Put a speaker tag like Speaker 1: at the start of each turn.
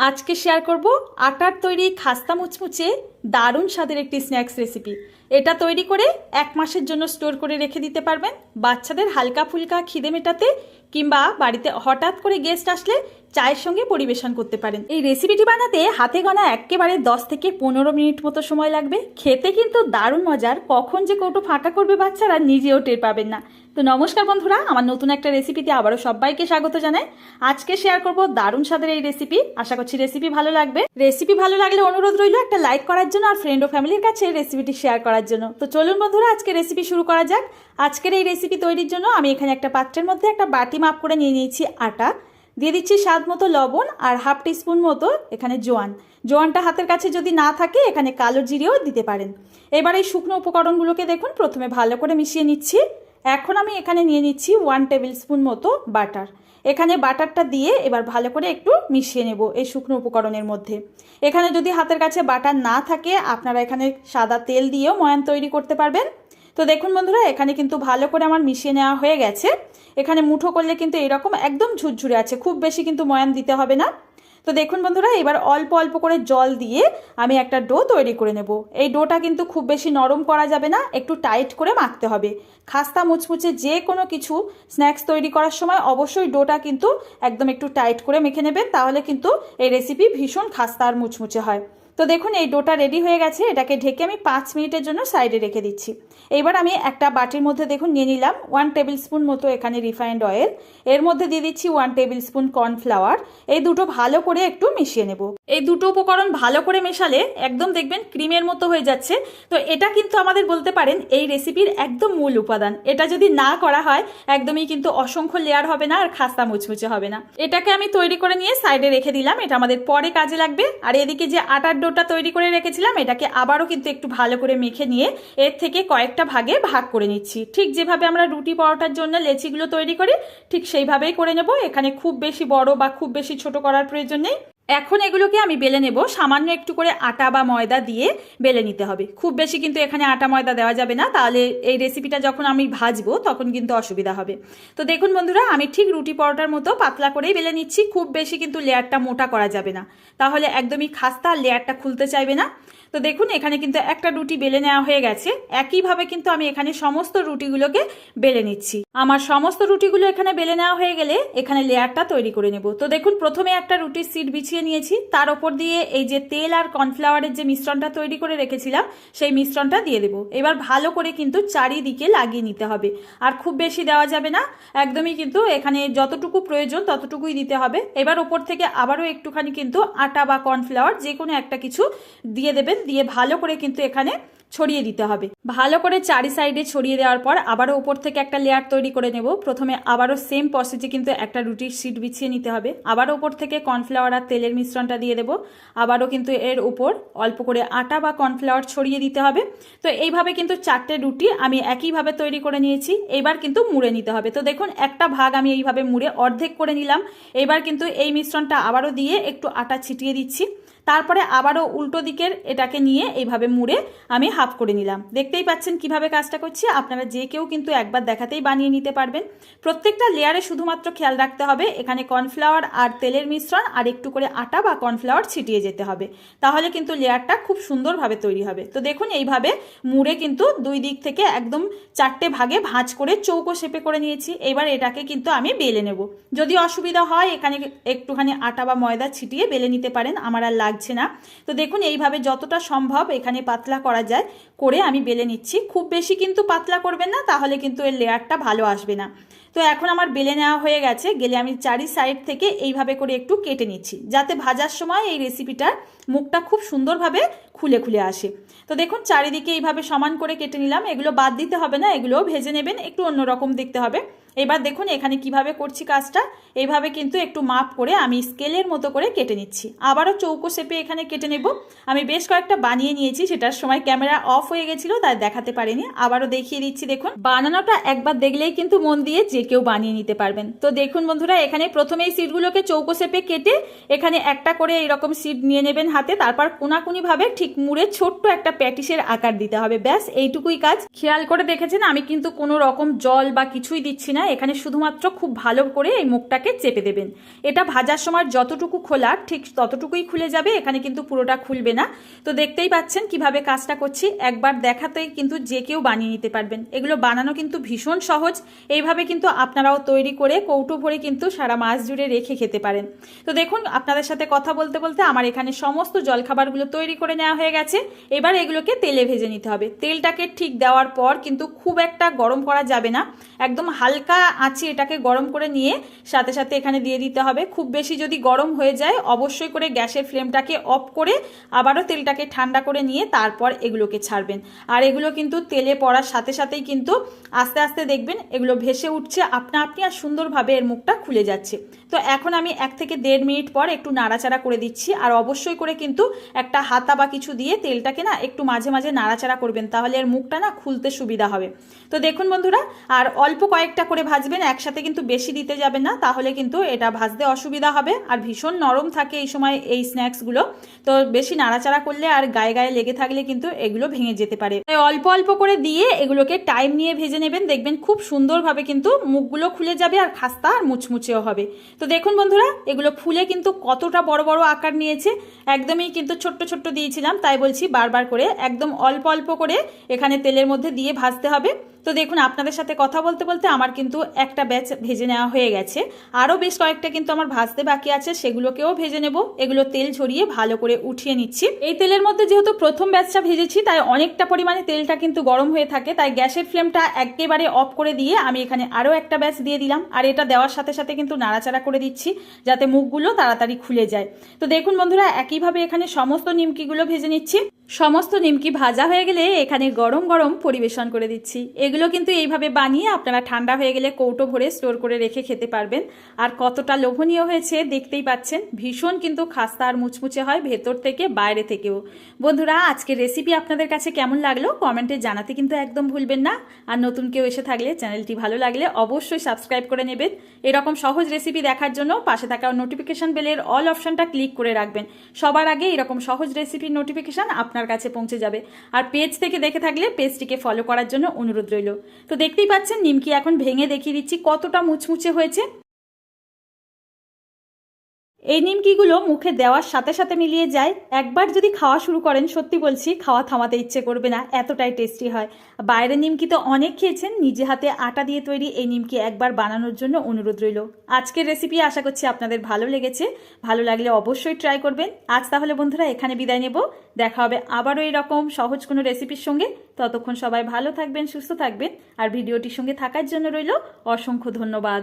Speaker 1: আজকে শেয়ার করব আটার তৈরি খাস্তা মুচমুচে দারুণ স্বাদের একটি স্ন্যাক্স রেসিপি এটা তৈরি করে এক মাসের জন্য স্টোর করে রেখে দিতে পারবেন। বাচ্চাদের হালকা ফুলকা খিদে মেটাতে কিংবা বাড়িতে হঠাৎ করে গেস্ট আসলে চায়ের সঙ্গে পরিবেশন করতে পারেন। এই রেসিপিটি বানাতে হাতে গোনা একেবারে দশ থেকে পনেরো মিনিট মতো সময় লাগবে। খেতে কিন্তু দারুণ মজার। কখন যে কৌটো ফাঁকা করবে বাচ্চারা নিজেও টের পাবেন না। তো নমস্কার বন্ধুরা, আমার নতুন একটা রেসিপিতে আবারও সবাইকে স্বাগত জানাই। আজকে শেয়ার করব দারুণ স্বাদের এই রেসিপি আশা করছি রেসিপি ভালো লাগবে। রেসিপি ভালো লাগলে অনুরোধ রইল একটা লাইক করার জন্য আর ফ্রেন্ড ও ফ্যামিলির কাছে রেসিপিটি শেয়ার করার জন্য। তো চলুন বন্ধুরা, আজকে রেসিপি শুরু করা যাক। আজকের এই রেসিপি তৈরির জন্য আমি এখানে একটা পাত্রের মধ্যে একটা বাটি মাপ করে নিয়ে নিয়েছি আটা। দিয়ে দিচ্ছি স্বাদ মতো লবণ আর হাফ টিস্পুন মতো এখানে জোয়ান। জোয়ানটা হাতের কাছে যদি না থাকে, এখানে কালো জিরেও দিতে পারেন। এবার এই শুকনো উপকরণগুলোকে দেখুন, প্রথমে ভালো করে মিশিয়ে নিচ্ছি। এখন আমি এখানে নিয়ে নিচ্ছি ওয়ান টেবিল স্পুন মতো বাটার এখানে বাটারটা দিয়ে এবার ভালো করে একটু মিশিয়ে নেব এই শুকনো উপকরণের মধ্যে। এখানে যদি হাতের কাছে বাটার না থাকে, আপনারা এখানে সাদা তেল দিয়েও ময়ান তৈরি করতে পারবেন। তো দেখুন বন্ধুরা, এখানে কিন্তু ভালো করে আমার মিশিয়ে নেওয়া হয়ে গেছে। এখানে মুঠো করলে কিন্তু এরকম একদম ঝুরঝুরে আছে, খুব বেশি কিন্তু ময়ান দিতে হবে না। তো দেখুন বন্ধুরা, এবার অল্প অল্প করে জল দিয়ে আমি একটা ডো তৈরি করে নেব। এই ডোটা কিন্তু খুব বেশি নরম করা যাবে না, একটু টাইট করে মাখতে হবে। খাস্তা, মুচমুচে যে কোনো কিছু স্ন্যাক্স তৈরি করার সময় অবশ্যই ডোটা কিন্তু একদম একটু টাইট করে মেখে নেবেন, তাহলে কিন্তু এই রেসিপি ভীষণ খাস্তা আর মুচমুচে হয়। তো দেখুন, এই ডোটা রেডি হয়ে গেছে। এটাকে ঢেকে আমি পাঁচ মিনিটের জন্য সাইডে রেখে দিচ্ছি। এইবার আমি একটা বাটির মধ্যে দেখুন, নিয়ে নিলাম ওয়ান টেবিল স্পুন মতো এখানে রিফাইন্ড অয়েল এর মধ্যে দিয়ে দিচ্ছি ওয়ান টেবিল স্পুন কর্নফ্লাওয়ার এই দুটো ভালো করে একটু মিশিয়ে নেব। এই দুটো উপকরণ ভালো করে মেশালে একদম দেখবেন ক্রিমের মতো হয়ে যাচ্ছে। তো এটা কিন্তু আমাদের বলতে পারেন, এই রেসিপির একদম মূল উপাদান। এটা যদি না করা হয়, একদমই কিন্তু অসংখ্য লেয়ার হবে না আর খাস্তা মুচমুচে হবে না। এটাকে আমি তৈরি করে নিয়ে সাইডে রেখে দিলাম। এটা আমাদের পরে কাজে লাগবে। আর এদিকে যে আটার ডোটা তৈরি করে রেখেছিলাম, এটাকে আবারও কিন্তু একটু ভালো করে মেখে নিয়ে এর থেকে কয়েকটা ভাগে ভাগ করে নিচ্ছি। ঠিক যেভাবে আমরা রুটি পরোটার জন্য লেচিগুলো তৈরি করি, ঠিক সেইভাবেই করে নেব। এখানে খুব বেশি বড় বা খুব বেশি ছোট করার প্রয়োজন নেই। এখন এগুলোকে আমি বেলে নেব। সামান্য একটু করে আটা বা ময়দা দিয়ে বেলে নিতে হবে। খুব বেশি কিন্তু এখানে আটা ময়দা দেওয়া যাবে না। তাহলে এই রেসিপিটা যখন আমি ভাজবো, তখন কিন্তু অসুবিধা হবে। তো দেখুন বন্ধুরা, আমি ঠিক রুটি পরোটার মতো পাতলা করেই বেলে নিচ্ছি। খুব বেশি কিন্তু লেয়ারটা মোটা করা যাবে না। তাহলে একদমই খাস্তা, লেয়ারটা খুলতে চাইবে না। তো দেখুন, এখানে কিন্তু একটা রুটি বেলে নেওয়া হয়ে গেছে। একইভাবে কিন্তু আমি এখানে সমস্ত রুটিগুলোকে বেলে নিচ্ছি। আমার সমস্ত রুটিগুলো এখানে বেলে নেওয়া হয়ে গেলে এখানে লেয়ারটা তৈরি করে নেব। তো দেখুন, প্রথমে একটা রুটির সিট বিছিয়ে নিয়েছি। তার ওপর দিয়ে এই যে তেল আর কর্নফ্লাওয়ারের যে মিশ্রণটা তৈরি করে রেখেছিলাম, সেই মিশ্রণটা দিয়ে দেবো। এবার ভালো করে কিন্তু চারিদিকে লাগিয়ে নিতে হবে। আর খুব বেশি দেওয়া যাবে না। একদমই কিন্তু এখানে যতটুকু প্রয়োজন ততটুকুই দিতে হবে। এবার ওপর থেকে আবারও একটুখানি কিন্তু আটা বা কর্নফ্লাওয়ার যে কোনো একটা কিছু দিয়ে দেবেন। দিয়ে ভালো করে কিন্তু এখানে ছড়িয়ে দিতে হবে। ভালো করে চারি সাইডে ছড়িয়ে দেওয়ার পর আবারও উপর থেকে একটা লেয়ার তৈরি করে নেব। প্রথমে আবারও সেম প্রসেসে কিন্তু একটা রুটির শিট বিছিয়ে নিতে হবে। আবারও উপর থেকে কর্নফ্লাওয়ার আর তেলের মিশ্রণটা দিয়ে দেবো। আবারও কিন্তু এর উপর অল্প করে আটা বা কর্নফ্লাওয়ার ছড়িয়ে দিতে হবে। তো এইভাবে কিন্তু চারটে রুটি আমি একইভাবে তৈরি করে নিয়েছি। এবার কিন্তু মুড়ে নিতে হবে। তো দেখুন, একটা ভাগ আমি এইভাবে মুড়ে অর্ধেক করে নিলাম। এবার কিন্তু এই মিশ্রণটা আবারও দিয়ে একটু আটা ছিটিয়ে দিচ্ছি। তারপরে আবারও উল্টো দিকের এটাকে নিয়ে এইভাবে মুড়ে আমি হাফ করে নিলাম। দেখতেই পাচ্ছেন কীভাবে কাজটা করছি। আপনারা যে কেউ কিন্তু একবার দেখাতেই বানিয়ে নিতে পারবেন। প্রত্যেকটা লেয়ারে শুধুমাত্র খেয়াল রাখতে হবে, এখানে কর্নফ্লাওয়ার আর তেলের মিশ্রণ আর একটু করে আটা বা কর্নফ্লাওয়ার ছিটিয়ে যেতে হবে। তাহলে কিন্তু লেয়ারটা খুব সুন্দরভাবে তৈরি হবে। তো দেখুন, এইভাবে মুড়ে কিন্তু দুই দিক থেকে একদম চারটে ভাগে ভাঁজ করে চৌকো শেপে করে নিয়েছি। এবার এটাকে কিন্তু আমি বেলে নেব। যদি অসুবিধা হয়, এখানে একটুখানি আটা বা ময়দা ছিটিয়ে বেলে নিতে পারেন। আমার আর লাগছে না। তো দেখুন, এইভাবে যতটা সম্ভব এখানে পাতলা করা যায়। করে আমি বেলে নিচ্ছি। খুব বেশি কিন্তু পাতলা করবেন না, তাহলে কিন্তু এর লেয়ারটা ভালো আসবে না। তো এখন আমার বেলে নেওয়া হয়ে গেছে। গেলে আমি চারি সাইড থেকে এইভাবে করে একটু কেটে নিচ্ছি, যাতে ভাজার সময় এই রেসিপিটার মুখটা খুব সুন্দরভাবে খুলে খুলে আসে। তো দেখুন, চারিদিকে এইভাবে সমান করে কেটে নিলাম। এগুলো বাদ দিতে হবে না, এগুলোও ভেজে নেবেন। একটু অন্যরকম দেখতে হবে। এবার দেখুন এখানে কীভাবে করছি কাজটা। এইভাবে কিন্তু একটু মাপ করে আমি স্কেলের মতো করে কেটে নিচ্ছি। আবারও চৌকো শেপে এখানে কেটে নেব। আমি বেশ কয়েকটা বানিয়ে নিয়েছি, সেটার সময় ক্যামেরা অফ হয়ে গেছিল, তাই দেখাতে পারিনি। আবারও দেখিয়ে দিচ্ছি, দেখুন। বানানোটা একবার দেখলেই কিন্তু মন দিয়ে যে কেউ বানিয়ে নিতে পারবেন। তো দেখুন বন্ধুরা, এখানে প্রথমে এই সিটগুলোকে চৌকো শেপে কেটে এখানে একটা করে এইরকম সিট নিয়ে নেবেন হাতে। তারপর কোনাকুনি ভাবে ঠিক মুড়ে ছোট্ট একটা প্যাটিসের আকার দিতে হবে। ব্যাস, এইটুকুই কাজ। খেয়াল করে দেখেছেন, আমি কিন্তু কোনো রকম জল বা কিছুই দিচ্ছি না। না, এখানে শুধুমাত্র খুব ভালো করে এই মুখটাকে চেপে দেবেন। এটা ভাজার সময় যতটুকু খোলা ঠিক ততটুকুই খুলে যাবে, এখানে কিন্তু পুরোটা খুলবে না। তো দেখতেই পাচ্ছেন কীভাবে কাজটা করছি। একবার দেখাতেই কিন্তু যে কেউ বানিয়ে নিতে পারবেন। এগুলো বানানো কিন্তু ভীষণ সহজ। এইভাবে কিন্তু আপনারাও তৈরি করে কৌটো ভরে কিন্তু সারা মাস জুড়ে রেখে খেতে পারেন। তো দেখুন, আপনাদের সাথে কথা বলতে বলতে আমার এখানে সমস্ত জলখাবারগুলো তৈরি করে নেওয়া হয়ে গেছে। এবার এগুলোকে তেলে ভেজে নিতে হবে। তেলটাকে ঠিক দেওয়ার পর কিন্তু খুব একটা গরম করা যাবে না। একদম হালকা আঁচে এটাকে গরম করে নিয়ে সাথে সাথে এখানে দিয়ে দিতে হবে। খুব বেশি যদি গরম হয়ে যায়, অবশ্যই করে গ্যাসের ফ্লেমটাকে অফ করে আবারও তেলটাকে ঠান্ডা করে নিয়ে তারপর এগুলোকে ছাড়বেন। আর এগুলো কিন্তু তেলে পড়ার সাথে সাথেই কিন্তু আস্তে আস্তে দেখবেন এগুলো ভেসে উঠছে, আপনা আপনি আর সুন্দরভাবে এর মুখটা খুলে যাচ্ছে। তো এখন আমি এক থেকে দেড় মিনিট পর একটু নাড়াচাড়া করে দিচ্ছি, আর অবশ্যই করে কিন্তু একটা হাতা বা কিছু দিয়ে তেলটাকে না একটু মাঝে মাঝে নাড়াচাড়া করবেন, তাহলে এর মুখটা না খুলতে সুবিধা হবে। তো দেখুন বন্ধুরা, আর অল্প কয়েকটা করে ভাজবেন, একসাথে কিন্তু বেশি দিতে যাবেন না, তাহলে কিন্তু এটা ভাজতে অসুবিধা হবে, আর ভীষণ নরম থাকে এই সময় এই স্ন্যাক্সগুলো। তো বেশি নাড়াচাড়া করলে আর গায়ে গায়ে লেগে থাকলে কিন্তু এগুলো ভেঙে যেতে পারে। তাই অল্প অল্প করে দিয়ে এগুলোকে টাইম নিয়ে ভেজে নেবেন, দেখবেন খুব সুন্দরভাবে কিন্তু মুখগুলো খুলে যাবে আর খাস্তা আর মুচমুচেও হবে। তো দেখুন বন্ধুরা, এগুলো ফুলে কিন্তু কতটা বড় বড় আকার নিয়েছে। একদমই কিন্তু ছোট্ট ছোট্ট দিয়েছিলাম, তাই বলছি বারবার করে, একদম অল্প অল্প করে এখানে তেলের মধ্যে দিয়ে ভাজতে হবে। তো দেখুন, আপনাদের সাথে কথা বলতে বলতে আমার কিন্তু একটা ব্যাচ ভেজে নেওয়া হয়ে গেছে। আরও বেশ কয়েকটা কিন্তু আমার ভাজতে বাকি আছে, সেগুলোকেও ভেজে নেব। এগুলো তেল ঝরিয়ে ভালো করে উঠিয়ে নিচ্ছি। এই তেলের মধ্যে যেহেতু প্রথম ব্যাচটা ভেজেছি, তাই অনেকটা পরিমাণে তেলটা কিন্তু গরম হয়ে থাকে, তাই গ্যাসের ফ্লেমটা একেবারে অফ করে দিয়ে আমি এখানে আরও একটা ব্যাচ দিয়ে দিলাম। আর এটা দেওয়ার সাথে সাথে কিন্তু নাড়াচাড়া করে দিচ্ছি, যাতে মুখগুলো তাড়াতাড়ি খুলে যায়। তো দেখুন বন্ধুরা, একইভাবে এখানে সমস্ত নিমকিগুলো ভেজে নিচ্ছি। সমস্ত নিমকি ভাজা হয়ে গেলে এখানে গরম গরম পরিবেশন করে দিচ্ছি। এগুলো কিন্তু এইভাবে বানিয়ে আপনারা ঠান্ডা হয়ে গেলে কৌটো ভরে স্টোর করে রেখে খেতে পারবেন। আর কতটা লোভনীয় হয়েছে দেখতেই পাচ্ছেন, ভীষণ কিন্তু খাস্তা আর মুচমুচে হয় ভেতর থেকে বাইরে থেকেও। বন্ধুরা, আজকের রেসিপি আপনাদের কাছে কেমন লাগল কমেন্টে জানাতে কিন্তু একদম ভুলবেন না। আর নতুন কেউ এসে থাকলে চ্যানেলটি ভালো লাগলে অবশ্যই সাবস্ক্রাইব করে নেবেন। এরকম সহজ রেসিপি দেখার জন্য পাশে থাকা নোটিফিকেশান বেলের অল অপশনটা ক্লিক করে রাখবেন। সবার আগে এরকম সহজ রেসিপির নোটিফিকেশন আপনার কাছে পৌঁছে যাবে। আর পেজ থেকে দেখে থাকলে পেজটিকে ফলো করার জন্য অনুরোধ রইল। তো দেখতেই পাচ্ছেন নিমকি এখন ভেঙে দেখিয়ে দিচ্ছি কতটা মুচমুচে হয়েছে। এই নিমকিগুলো মুখে দেওয়ার সাথে সাথে মিলিয়ে যায়। একবার যদি খাওয়া শুরু করেন, সত্যি বলছি, খাওয়া থামাতে ইচ্ছে করবে না, এতটাই টেস্টি হয়। বাইরের নিমকি তো অনেক খেয়েছেন, নিজে হাতে আটা দিয়ে তৈরি এই নিমকি একবার বানানোর জন্য অনুরোধ রইল। আজকের রেসিপি আশা করছি আপনাদের ভালো লেগেছে। ভালো লাগলে অবশ্যই ট্রাই করবেন। আজ তাহলে বন্ধুরা এখানে বিদায় নেব। দেখা হবে আবারও এরকম সহজ কোনো রেসিপির সঙ্গে। ততক্ষণ সবাই ভালো থাকবেন, সুস্থ থাকবেন। আর ভিডিওটির সঙ্গে থাকার জন্য রইল অসংখ্য ধন্যবাদ।